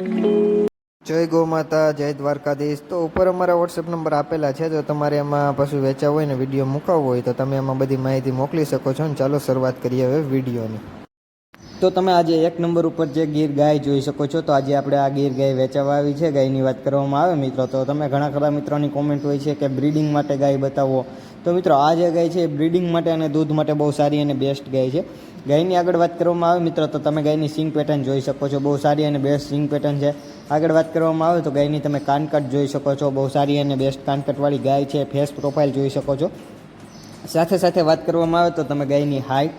જય ગૌ માતા, જય દ્વારકાધીશ. તો ઉપર અમારા વોટ્સએપ નંબર આપેલા છે. જો તમારે એમાં પશુ વેચાવ હોય ને, વીડિયો મુકાવવો હોય, તો તમે એમાં બધી માહિતી મોકલી શકો છો. ને ચાલો શરૂઆત કરીએ હવે વિડીયોની. તો તમે આજે એક નંબર ઉપર જે ગીર ગાય જોઈ શકો છો, તો આજે આપણે આ ગીર ગાય વેચાવા આવી છે. ગાયની વાત કરવામાં આવે મિત્રો, તો તમે ઘણા ખરા મિત્રોની કોમેન્ટ હોય છે કે બ્રીડિંગ માટે ગાય બતાવો. તો મિત્રો, આ જે ગાય છે, એ બ્રીડિંગ માટે અને દૂધ માટે બહુ સારી અને બેસ્ટ ગાય છે. ગાયની આગળ વાત કરવામાં આવે, મિત્રો, તો તમે ગાયની સિંગ પેટર્ન જોઈ શકો છો. બહુ સારી અને બેસ્ટ સિંગ પેટર્ન છે. આગળ વાત કરવામાં આવે, તો ગાયની તમે કાનકટ જોઈ શકો છો. બહુ સારી અને બેસ્ટ કાનકટવાળી ગાય છે. ફેસ પ્રોફાઇલ જોઈ શકો છો. સાથે સાથે વાત કરવામાં આવે, તો તમે ગાયની હાઇટ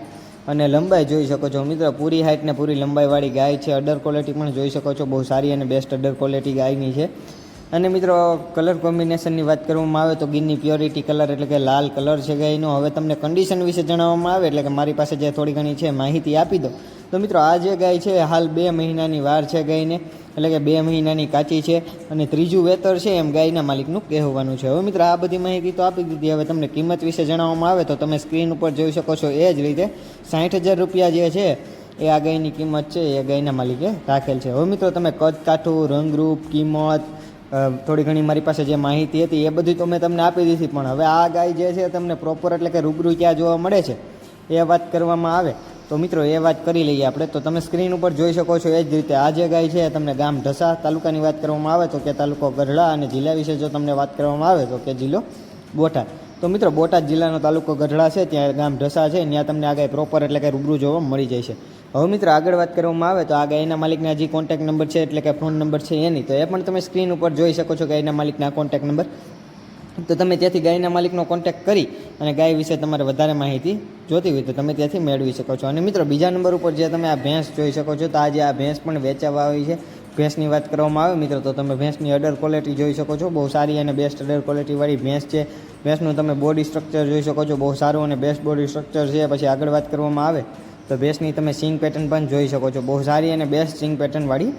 અને લંબાઈ જોઈ શકો છો. મિત્રો, પૂરી હાઇટ ને પૂરી લંબાઈવાળી ગાય છે. અડર ક્વોલિટી પણ જોઈ શકો છો. બહુ સારી અને બેસ્ટ અડર ક્વોલિટી ગાયની છે. અને મિત્રો કલર કોમ્બિનેશનની વાત કરવામાં આવે તો ગીરની પ્યોરિટી કલર એટલે કે લાલ કલર છે ગાયનો હવે તમને કન્ડિશન વિશે જણાવવામાં આવે એટલે કે મારી પાસે જે થોડી ઘણી છે માહિતી આપી દો તો મિત્રો, આ જે ગાય છે, હાલ બે મહિનાની વાર છે ગાયને, એટલે કે બે મહિનાની કાચી છે અને ત્રીજું વેતર છે એમ ગાયના માલિકનું કહેવાનું છે. હવે મિત્રો, આ બધી માહિતી તો આપી દીધી. હવે તમને કિંમત વિશે જણાવવામાં આવે તો તમે સ્ક્રીન ઉપર જોઈ શકો છો એ જ રીતે. સાઠ હજાર રૂપિયા જે છે, એ આ ગાયની કિંમત છે, એ ગાયના માલિકે રાખેલ છે. હવે મિત્રો, તમે કદ કાઠું, રંગરૂપ, કિંમત થોડી ઘણી મારી પાસે જે માહિતી હતી એ બધી તો મેં તમને આપી દીધી, પણ હવે આ ગાય જે છે તમને પ્રોપર એટલે કે રૂબરૂ ક્યાં જોવા મળે છે, એ વાત કરવામાં આવે. તો મિત્રો, એ વાત કરી લઈએ આપણે. તો તમે સ્ક્રીન ઉપર જોઈ શકો છો એ જ રીતે. આ જે ગાય છે તમને ગામ ઢસા તાલુકાની વાત કરવામાં આવે, તો કે તાલુકો ગઢડા અને જિલ્લા વિશે જો તમને વાત કરવામાં આવે, તો કે જિલ્લો બોટાદ. તો મિત્રો, બોટાદ જિલ્લાનો તાલુકો ગઢડા છે, ત્યાં ગામ ઢસા છે, ત્યાં તમને આ ગાય પ્રોપર એટલે કે રૂબરૂ જોવા મળી જાય છે. હવે મિત્રો, આગળ વાત કરવામાં આવે તો આ ગાયના માલિકના હજી કોન્ટેક્ટ નંબર છે, એટલે કે ફોન નંબર છે એની, તો એ પણ તમે સ્ક્રીન ઉપર જોઈ શકો છો ગાયના માલિકના કોન્ટેક્ટ નંબર તો તમે ત્યાંથી ગાયના માલિકનો કોન્ટેક્ટ કરી અને ગાય વિશે તમારે વધારે માહિતી જોતી હોય તો તમે ત્યાંથી મેળવી શકો છો. અને મિત્રો, બીજા નંબર ઉપર જે તમે આ ભેંસ જોઈ શકો છો, તો આજે આ ભેંસ પણ વેચાવા આવી છે. ભેંસની વાત કરવામાં આવે મિત્રો, તો તમે ભેંસની અડર ક્વોલિટી જોઈ શકો છો. બહુ સારી અને બેસ્ટ અડર ક્વોલિટીવાળી ભેંસ છે. ભેંસનું તમે બોડી સ્ટ્રક્ચર જોઈ શકો છો. બહુ સારું અને બેસ્ટ બોડી સ્ટ્રક્ચર છે. પછી આગળ વાત કરવામાં આવે તો ભેંસની તમે સિંગ પેટર્ન પણ જોઈ શકો છો. બહુ સારી અને બેસ્ટ સિંગ પેટર્નવાળી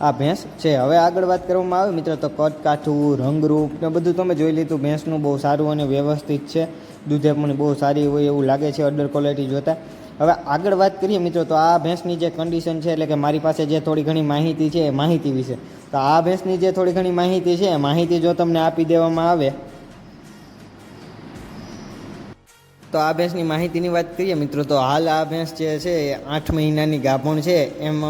આ ભેંસ છે. હવે આગળ વાત કરવામાં આવે મિત્રો તો કદ કાઠું રંગરૂપ ને બધું તમે જોઈ લીધું. ભેંસનું બહુ સારું અને વ્યવસ્થિત છે. દૂધે પણ બહુ સારી હોય એવું લાગે છે અડર ક્વોલિટી જોતા. હવે આગળ વાત કરીએ મિત્રો તો આ ભેંસની જે કન્ડિશન છે, એટલે કે મારી પાસે જે થોડી ઘણી માહિતી છે એ માહિતી વિશે. તો આ ભેંસની જે થોડી ઘણી માહિતી છે, એ માહિતી જો તમને આપી દેવામાં આવે તો આ ભેંસની માહિતીની વાત કરીએ, મિત્રો, તો હાલ આ ભેંસ જે છે, એ આઠ મહિનાની ગાભણ છે, એમ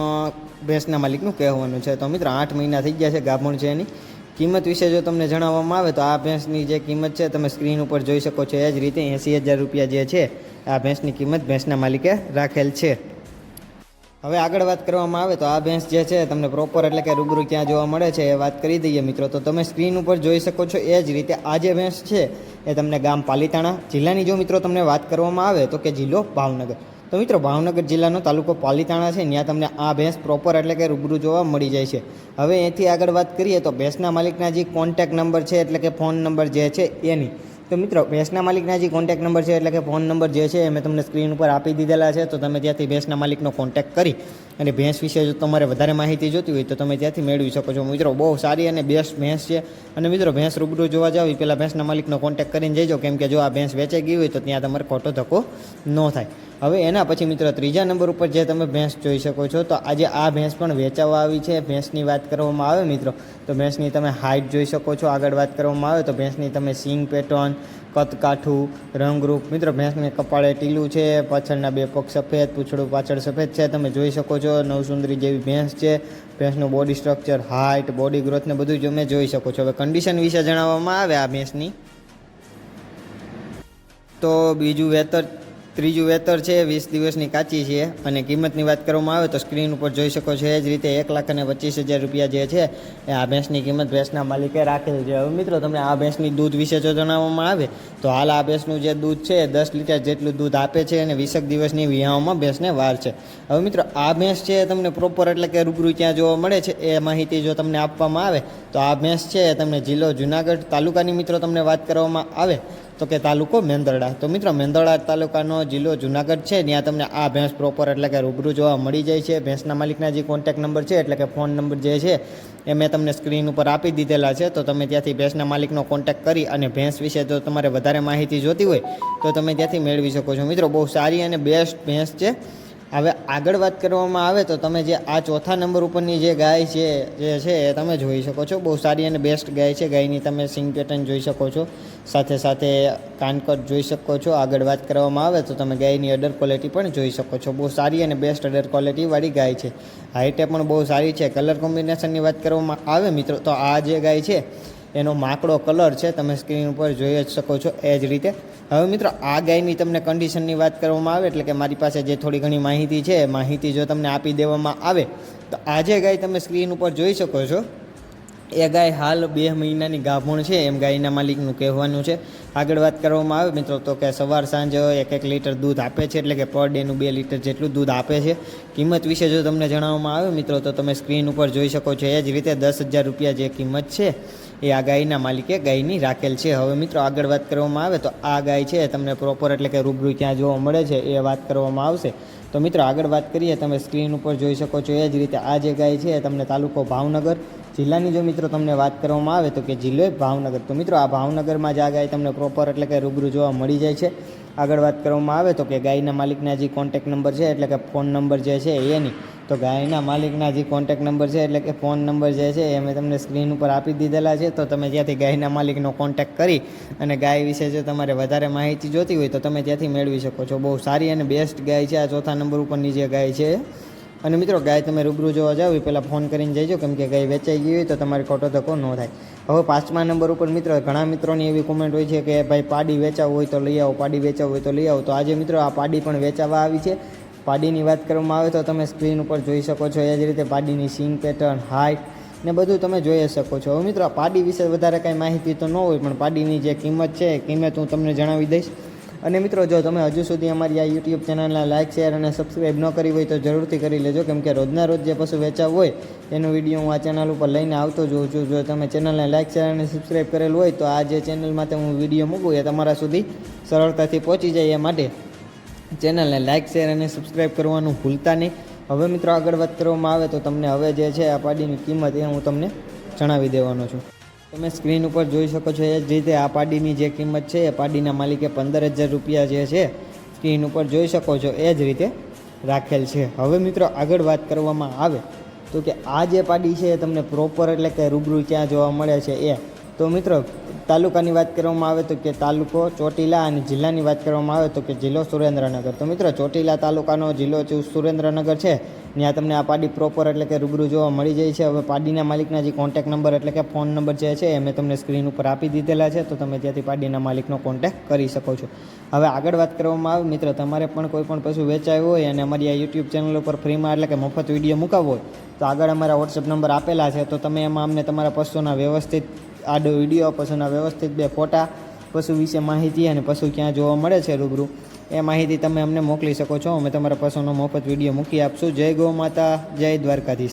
ભેંસના માલિકનું કહેવાનું છે. તો મિત્રો, આઠ મહિના થઈ ગયા છે ગાભણ છે એની. કિંમત વિશે જો તમને જણાવવામાં આવે, તો આ ભેંસની જે કિંમત છે, તમે સ્ક્રીન ઉપર જોઈ શકો છો, એ જ રીતે એંસી હજાર રૂપિયા જે છે, આ ભેંસની કિંમત ભેંસના માલિકે રાખેલ છે. હવે આગળ વાત કરવામાં આવે, તો આ ભેંસ જે છે, તમને પ્રોપર એટલે કે રૂબરૂ ક્યાં જોવા મળે છે, એ વાત કરી દઈએ, મિત્રો. તો તમે સ્ક્રીન ઉપર જોઈ શકો છો, એ જ રીતે આ જે ભેંસ છે એ તમને ગામ પાલીતાણા જિલ્લાની જો મિત્રો તમને વાત કરવામાં આવે તો કે જિલ્લો ભાવનગર. તો મિત્રો ભાવનગર જિલ્લાનો તાલુકો પાલીતાણા છે ત્યાં તમને આ ભેંસ પ્રોપર એટલે કે રૂબરૂ જોવા મળી જાય છે. હવે એથી આગળ વાત કરીએ તો ભેંસના માલિકના જે કોન્ટેક નંબર છે એટલે કે ફોન નંબર જે છે એની. તો મિત્રો ભેંસના માલિકના જે કોન્ટેક નંબર છે એટલે કે ફોન નંબર જે છે એ મેં તમને સ્ક્રીન ઉપર આપી દીધેલા છે, તો તમે ત્યાંથી ભેંસના માલિકનો કોન્ટેક કરી અને ભેંસ વિશે જો તમારે વધારે માહિતી જોતી હોય તો તમે ત્યાંથી મેળવી શકો છો. મિત્રો, બહુ સારી અને બેસ્ટ ભેંસ છે. અને મિત્રો, ભેંસ રૂબરૂ જોવા જાવ એ પહેલાં ભેંસના માલિકનો કોન્ટેક કરીને જઈજો કેમ કે જો આ ભેંસ વેચાઈ ગઈ હોય તો ત્યાં તમારે ખોટો ધક્કો ન થાય. હવે એના પછી મિત્રો, ત્રીજા નંબર ઉપર જે તમે ભેંસ જોઈ શકો છો, તો આજે આ ભેંસ પણ વેચાવા આવી છે. ભેંસની વાત કરવામાં આવે મિત્રો, તો ભેંસની તમે હાઇટ જોઈ શકો છો. આગળ વાત કરવામાં આવે તો ભેંસની તમે સિંગ પેટર્ન કદ કાઠું, રંગરૂપ, મિત્રો ભેંસને કપાળે ટીલું છે, પાછળના બે પગ સફેદ, પૂછડું પાછળ સફેદ છે, તમે જોઈ શકો છો, નવસુંદરી જેવી ભેંસ છે, ભેંસનું body structure height body growth ને બધું જ તમે જોઈ શકો છો. હવે કન્ડિશન વિશે જણાવવામાં આવે આ ભેંસની. તો બીજું વેતર ત્રીજું વેતર છે, વીસ દિવસની કાચી છે અને કિંમતની વાત કરવામાં આવે તો સ્ક્રીન ઉપર જોઈ શકો છો એ જ રીતે એક લાખ અને પચીસ હજાર રૂપિયા જે છે, એ આ ભેંસની કિંમત ભેંસના માલિકે રાખેલી છે. હવે મિત્રો તમને આ ભેંસની દૂધ વિશે જો જણાવવામાં આવે, તો હાલ આ ભેંસનું જે દૂધ છે, એ દસ લીટર જેટલું દૂધ આપે છે અને વીસેક દિવસની વિહાઓમાં ભેંસને વાર છે. હવે મિત્રો, આ ભેંસ છે તમને પ્રોપર એટલે કે રૂબરૂ ક્યાં જોવા મળે છે, એ માહિતી જો તમને આપવામાં આવે, તો આ ભેંસ છે તમને જિલ્લો જુનાગઢ તાલુકાની મિત્રો તમને વાત કરવામાં આવે. તો કે તાલુકો મેંદરડા. તો મિત્રો, મેંદરડા તાલુકાનો જિલ્લો જુનાગઢ છે. ત્યાં તમને આ ભેંસ પ્રોપર એટલે કે રૂબરૂ જોવા મળી જાય છે. ભેંસના માલિકના જે કોન્ટેક નંબર છે, એટલે કે ફોન નંબર જે છે, એ મેં તમને સ્ક્રીન ઉપર આપી દીધેલા છે. તો તમે ત્યાંથી ભેંસના માલિકનો કોન્ટેક કરી અને ભેંસ વિશે જો તમારે વધારે માહિતી જોતી હોય, તો તમે ત્યાંથી મેળવી શકો છો. મિત્રો, બહુ સારી અને બેસ્ટ ભેંસ છે. હવે આગળ વાત કરવામાં આવે તો તમે જે આ ચોથા નંબર ઉપરની જે ગાય છે, જે છે એ તમે જોઈ શકો છો. બહુ સારી અને બેસ્ટ ગાય છે. ગાયની તમે સિંગ પેટર્ન જોઈ શકો છો. સાથે સાથે કાનકટ જોઈ શકો છો. આગળ વાત કરવામાં આવે તો તમે ગાયની અડર ક્વોલિટી પણ જોઈ શકો છો. બહુ સારી અને બેસ્ટ અડર ક્વોલિટીવાળી ગાય છે. હાઇટે પણ બહુ સારી છે. કલર કોમ્બિનેશનની વાત કરવામાં આવે મિત્રો, તો આ જે ગાય છે એનો માકડો કલર છે, તમે સ્ક્રીન ઉપર જોઈ જ શકો છો એ જ રીતે. હવે મિત્રો, આ ગાયની તમને કન્ડિશનની વાત કરવામાં આવે, એટલે કે મારી પાસે જે થોડી ઘણી માહિતી છે માહિતી જો તમને આપી દેવામાં આવે, તો આજે ગાય તમે સ્ક્રીન ઉપર જોઈ શકો છો, એ ગાય હાલ બે મહિનાની ગાભણ છે, એમ ગાયના માલિકનું કહેવાનું છે. આગળ વાત કરવામાં આવે, મિત્રો, તો કે સવાર સાંજ એક એક લીટર દૂધ આપે છે, એટલે કે પર ડેનું બે લીટર જેટલું દૂધ આપે છે. કિંમત વિશે જો તમને જણાવવામાં આવે, મિત્રો, તો તમે સ્ક્રીન ઉપર જોઈ શકો છો, એ જ રીતે દસ હજાર રૂપિયા જે કિંમત છે એ આ ગાયના માલિકે ગાયની રાખેલ છે. હવે મિત્રો આગળ વાત કરવામાં આવે તો આ ગાય છે તમને પ્રોપર એટલે કે રૂબરૂ ક્યાં જોવા મળે છે એ વાત કરવામાં આવશે. તો મિત્રો, આગળ વાત કરીએ, તમે સ્ક્રીન ઉપર જોઈ શકો છો એ જ રીતે આ જે ગાય છે તમને તાલુકો ભાવનગર જિલ્લાની જો મિત્રો તમને વાત કરવામાં આવે તો કે જિલ્લો ભાવનગર. તો મિત્રો, આ ભાવનગરમાં જ આ ગાય તમને પ્રોપર એટલે કે રૂબરૂ જોવા મળી જાય છે. આગળ વાત કરવામાં આવે તો કે ગાયના માલિકના જે કોન્ટેક નંબર છે, એટલે કે ફોન નંબર જે છે એની. તો ગાયના માલિકના જે કોન્ટેક નંબર છે, એટલે કે ફોન નંબર જે છે, એ મેં તમને સ્ક્રીન ઉપર આપી દીધેલા છે. તો તમે ત્યાંથી ગાયના માલિકનો કોન્ટેક કરી અને ગાય વિશે જો તમારે વધારે માહિતી જોતી હોય તો તમે ત્યાંથી મેળવી શકો છો. બહુ સારી અને બેસ્ટ ગાય છે આ ચોથા નંબર ઉપરની જે ગાય છે. અને મિત્રો, ગાય તમે રૂબરૂ જોવા જાવ, એ પહેલાં ફોન કરીને જઈજો, કેમ કે ગાય વેચાઈ ગઈ હોય તો તમારે ખોટો ધક્કો ન થાય. હવે પાંચમા નંબર ઉપર મિત્રો, ઘણા મિત્રોની એવી કોમેન્ટ હોય છે કે, ભાઈ, પાડી વેચાવું હોય તો લઈ આવો, પાડી વેચાવું હોય તો લઈ આવો. તો આજે મિત્રો, આ પાડી પણ વેચાવા આવી છે. પાડીની વાત કરવામાં આવે તો તમે સ્ક્રીન ઉપર જોઈ શકો છો, એ જ રીતે પાડીની સિંગ પેટર્ન હાઇટ ને બધું તમે જોઈ શકો છો. હવે મિત્રો પાડી વિશે વધારે કાંઈ માહિતી તો ન હોય, પણ પાડીની જે કિંમત છે કિંમત હું તમને જણાવી દઈશ. અને મિત્રો, જો તમે હજુ સુધી અમારી આ યુટ્યુબ ચેનલના લાઇક શેર અને સબસ્ક્રાઈબ ન કરી હોય તો જરૂરથી કરી લેજો. કેમ કે રોજના રોજ જે પશુ વેચાવ હોય, એનો વીડિયો હું આ ચેનલ ઉપર લઈને આવતો જોઉં છું. જો તમે ચેનલને લાઇક શેર અને સબસ્ક્રાઈબ કરેલું હોય, તો આ જે ચેનલમાંથી હું વીડિયો મૂકું, એ તમારા સુધી સરળતાથી પહોંચી જાય. એ માટે ચેનલને લાઇક શેર અને સબસ્ક્રાઈબ કરવાનું ભૂલતા નહીં. હવે મિત્રો આગળ વાત કરવામાં આવે, તો તમને હવે જે છે, આ પાડીની કિંમત એ હું તમને જણાવી દેવાનો છું. તમે સ્ક્રીન ઉપર જોઈ શકો છો એ જ રીતે આ પાડીની જે કિંમત છે, એ પાડીના માલિકે પંદર હજાર રૂપિયા જે છે સ્ક્રીન ઉપર જોઈ શકો છો એ જ રીતે રાખેલ છે. હવે મિત્રો આગળ વાત કરવામાં આવે તો કે આ જે પાડી છે એ તમને પ્રોપર એટલે કે રૂબરૂ ક્યાં જોવા મળે છે એ. તો મિત્રો, તાલુકાની વાત કરવામાં આવે તો કે તાલુકો ચોટીલા અને જિલ્લાની વાત કરવામાં આવે તો કે જિલ્લો સુરેન્દ્રનગર. તો મિત્રો, ચોટીલા તાલુકાનો જિલ્લો સુરેન્દ્રનગર છે ત્યાં તમને આ પાડી પ્રોપર એટલે કે રૂબરૂ જોવા મળી જાય છે. હવે પાડીના માલિકના જે કોન્ટેક નંબર એટલે કે ફોન નંબર જે છે, એ મેં તમને સ્ક્રીન ઉપર આપી દીધેલા છે. તો તમે ત્યાંથી પાડીના માલિકનો કોન્ટેક કરી શકો છો. હવે આગળ વાત કરવામાં આવે, મિત્ર, તમારે પણ કોઈ પણ પશુ વેચાયું હોય અને અમારી આ યુટ્યુબ ચેનલ ઉપર ફ્રીમાં એટલે કે મફત વીડિયો મૂકાવો હોય, તો આગળ અમારા વોટ્સઅપ નંબર આપેલા છે. તો તમે એમાં અમને તમારા પશુના વ્યવસ્થિત આડો વીડિયો, પશુના વ્યવસ્થિત બે ફોટા, પશુ વિશે માહિતી અને પશુ ક્યાં જોવા મળે છે રૂબરૂ એ માહિતી તમે અમને મોકલી શકો છો. અમે તમારા પશુનો મફત વીડિયો મૂકી આપશું. જય ગૌ માતા, જય દ્વારકાધીશ.